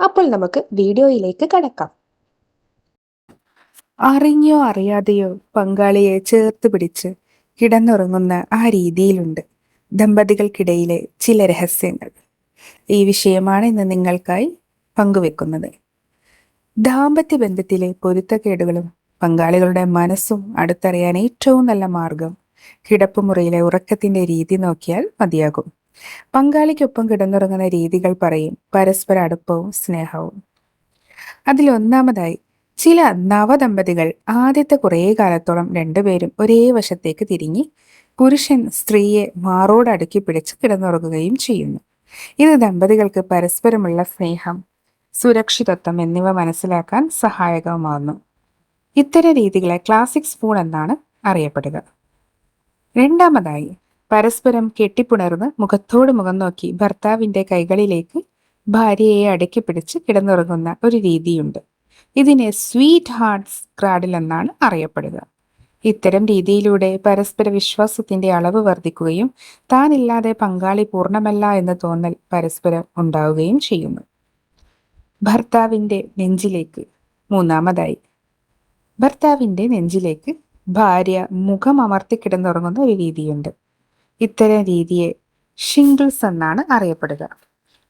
അപ്പോൾ നമുക്ക് വീഡിയോയിലേക്ക് കടക്കാം. അറിഞ്ഞോ അറിയാതെയോ പങ്കാളിയെ ചേർത്ത് പിടിച്ച് കിടന്നുറങ്ങുന്ന ആ രീതിയിലുണ്ട് ദമ്പതികൾക്കിടയിലെ ചില രഹസ്യങ്ങൾ. ഈ വിഷയമാണ് ഇന്ന് നിങ്ങൾക്കായി പങ്കുവെക്കുന്നത്. ദാമ്പത്യ ബന്ധത്തിലെ പൊരുത്തക്കേടുകളും പങ്കാളികളുടെ മനസ്സും അടുത്തറിയാൻ ഏറ്റവും നല്ല മാർഗം കിടപ്പുമുറിയിലെ ഉറക്കത്തിന്റെ രീതി നോക്കിയാൽ മതിയാകും. പങ്കാളിക്കൊപ്പം കിടന്നുറങ്ങുന്ന രീതികൾ പറയും. പരസ്പര അടുപ്പവും സ്നേഹവും. അതിലൊന്നാമതായി ചില നവദമ്പതികൾ ആദ്യത്തെ കുറേ കാലത്തോളം രണ്ടുപേരും ഒരേ വശത്തേക്ക് തിരിഞ്ഞ് പുരുഷൻ സ്ത്രീയെ മാറോട് അടുക്കി പിടിച്ച് കിടന്നുറങ്ങുകയും ചെയ്യുന്നു. ഇത് ദമ്പതികൾക്ക് പരസ്പരമുള്ള സ്നേഹം സുരക്ഷിതത്വം എന്നിവ മനസ്സിലാക്കാൻ സഹായകമാകുന്നു. ഇത്തരം രീതികളെ ക്ലാസിക് സ്പൂൺ എന്നാണ് അറിയപ്പെടുക. രണ്ടാമതായി പരസ്പരം കെട്ടിപ്പുണർന്ന് മുഖത്തോട് മുഖം നോക്കി ഭർത്താവിന്റെ കൈകളിലേക്ക് ഭാര്യയെ അടക്കി പിടിച്ച് കിടന്നുറങ്ങുന്ന ഒരു രീതിയുണ്ട്. ഇതിനെ സ്വീറ്റ് ഹാർട്ട്സ് ക്രാഡിൽ എന്നാണ് അറിയപ്പെടുക. ഇത്തരം രീതിയിലൂടെ പരസ്പര വിശ്വാസത്തിന്റെ അളവ് വർദ്ധിക്കുകയും താനില്ലാതെ പങ്കാളി പൂർണമല്ല എന്ന് തോന്നൽ പരസ്പരം ഉണ്ടാവുകയും ചെയ്യുന്നു. ഭർത്താവിന്റെ നെഞ്ചിലേക്ക് മൂന്നാമതായി. ഭർത്താവിന്റെ നെഞ്ചിലേക്ക് ഭാര്യ മുഖം അമർത്തി കിടന്നുറങ്ങുന്ന ഒരു രീതിയുണ്ട്. ഇത്തരം രീതിയെ ഷിംഗിൾസ് എന്നാണ് അറിയപ്പെടുക.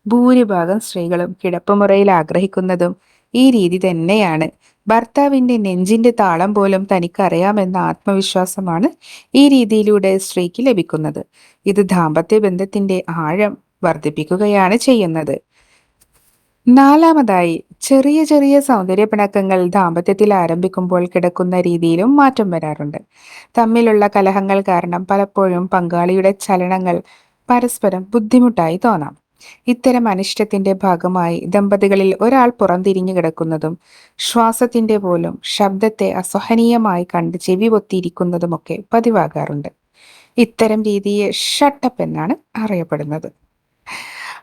ഭൂരിഭാഗം സ്ത്രീകളും കിടപ്പുമുറയിൽ ആഗ്രഹിക്കുന്നതും ഈ രീതി തന്നെയാണ്. ഭർത്താവിന്റെ നെഞ്ചിന്റെ താളം പോലും തനിക്കറിയാമെന്ന ആത്മവിശ്വാസമാണ് ഈ രീതിയിലൂടെ സ്ത്രീക്ക് ലഭിക്കുന്നത്. ഇത് ദാമ്പത്യ ബന്ധത്തിന്റെ ആഴം വർദ്ധിപ്പിക്കുകയാണ് ചെയ്യുന്നത്. നാലാമതായി ചെറിയ ചെറിയ സൗന്ദര്യ പിണക്കങ്ങൾ ദാമ്പത്യത്തിൽ ആരംഭിക്കുമ്പോൾ കിടക്കുന്ന രീതിയിലും മാറ്റം വരാറുണ്ട്. തമ്മിലുള്ള കലഹങ്ങൾ കാരണം പലപ്പോഴും പങ്കാളിയുടെ ചലനങ്ങൾ പരസ്പരം ബുദ്ധിമുട്ടായി തോന്നാം. ഇത്തരം അനിഷ്ടത്തിന്റെ ഭാഗമായി ദമ്പതികളിൽ ഒരാൾ പുറംതിരിഞ്ഞു കിടക്കുന്നതും ശ്വാസത്തിന്റെ പോലും ശബ്ദത്തെ അസഹനീയമായി കണ്ട് ചെവി പൊത്തിയിരിക്കുന്നതുമൊക്കെ പതിവാകാറുണ്ട്. ഇത്തരം രീതിയെ ഷട്ടപ്പ് എന്നാണ് അറിയപ്പെടുന്നത്.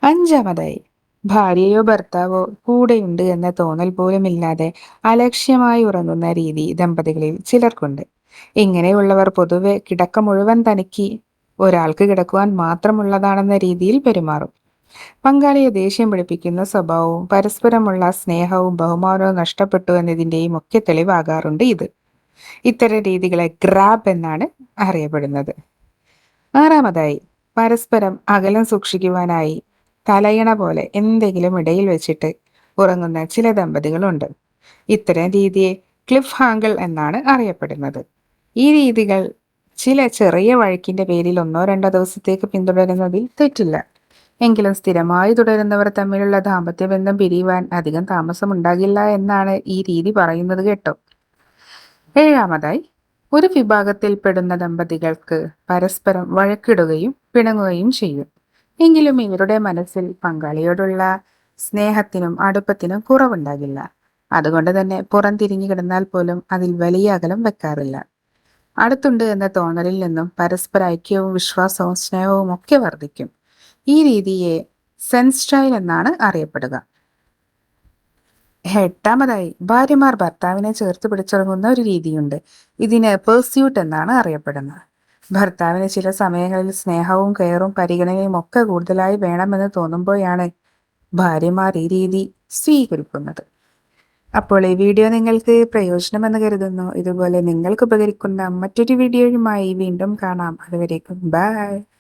അഞ്ചാമതായി ഭാര്യയോ ഭർത്താവോ കൂടെയുണ്ട് എന്ന തോന്നൽ പോലുമില്ലാതെ അലക്ഷ്യമായി ഉറങ്ങുന്ന രീതി ദമ്പതികളിൽ ചിലർക്കുണ്ട്. ഇങ്ങനെയുള്ളവർ പൊതുവെ കിടക്ക മുഴുവൻ തനിക്ക് ഒരാൾക്ക് കിടക്കുവാൻ മാത്രമുള്ളതാണെന്ന രീതിയിൽ പെരുമാറും. പങ്കാളിയെ ദേഷ്യം പിടിപ്പിക്കുന്ന സ്വഭാവവും പരസ്പരമുള്ള സ്നേഹവും ബഹുമാനവും നഷ്ടപ്പെട്ടു എന്നതിന്റെയും ഒക്കെ തെളിവാകാറുണ്ട് ഇത്. ഇത്തരം രീതികളെ ഗ്രാബ് എന്നാണ് അറിയപ്പെടുന്നത്. ആറാമതായി പരസ്പരം അകലം സൂക്ഷിക്കുവാനായി തലയണ പോലെ എന്തെങ്കിലും ഇടയിൽ വെച്ചിട്ട് ഉറങ്ങുന്ന ചില ദമ്പതികളുണ്ട്. ഇത്തരം രീതിയെ ക്ലിഫ് ഹാങ്കിൾ എന്നാണ് അറിയപ്പെടുന്നത്. ഈ രീതികൾ ചില ചെറിയ വഴക്കിന്റെ പേരിൽ ഒന്നോ രണ്ടോ ദിവസത്തേക്ക് പിന്തുടരുന്നതിൽ തെറ്റില്ല. എങ്കിലും സ്ഥിരമായി തുടരുന്നവർ തമ്മിലുള്ള ദാമ്പത്യ ബന്ധം പിരിയുവാൻ അധികം താമസമുണ്ടാകില്ല എന്നാണ് ഈ രീതി പറയുന്നത് കേട്ടോ. ഏഴാമതായി ഒരു വിഭാഗത്തിൽപ്പെടുന്ന ദമ്പതികൾക്ക് പരസ്പരം വഴക്കിടുകയും പിണങ്ങുകയും ചെയ്യും. എങ്കിലും ഇവരുടെ മനസ്സിൽ പങ്കാളിയോടുള്ള സ്നേഹത്തിനും അടുപ്പത്തിനും കുറവുണ്ടാകില്ല. അതുകൊണ്ട് തന്നെ പുറം തിരിഞ്ഞു കിടന്നാൽ പോലും അതിൽ വലിയ അകലം വെക്കാറില്ല. അടുത്തുണ്ട് എന്ന തോന്നലിൽ നിന്നും പരസ്പര ഐക്യവും വിശ്വാസവും സ്നേഹവും ഒക്കെ വർദ്ധിക്കും. ഈ രീതിയെ സെൻസ് സ്റ്റൈൽ എന്നാണ് അറിയപ്പെടുക. എട്ടാമതായി ഭാര്യമാർ ഭർത്താവിനെ ചേർത്ത് പിടിച്ചിറങ്ങുന്ന ഒരു രീതിയുണ്ട്. ഇതിന് പേഴ്സ്യൂട്ട് എന്നാണ് അറിയപ്പെടുന്നത്. ഭർത്താവിന് ചില സമയങ്ങളിൽ സ്നേഹവും കെയറും പരിഗണനയും ഒക്കെ കൂടുതലായി വേണമെന്ന് തോന്നുമ്പോഴാണ് ഭാര്യമാർ ഈ രീതി സ്വീകരിക്കുന്നത്. അപ്പോൾ ഈ വീഡിയോ നിങ്ങൾക്ക് പ്രയോജനമെന്ന് കരുതുന്നു. ഇതുപോലെ നിങ്ങൾക്ക് ഉപകരിക്കുന്ന മറ്റൊരു വീഡിയോയുമായി വീണ്ടും കാണാം. അതുവരേക്കും ബൈ.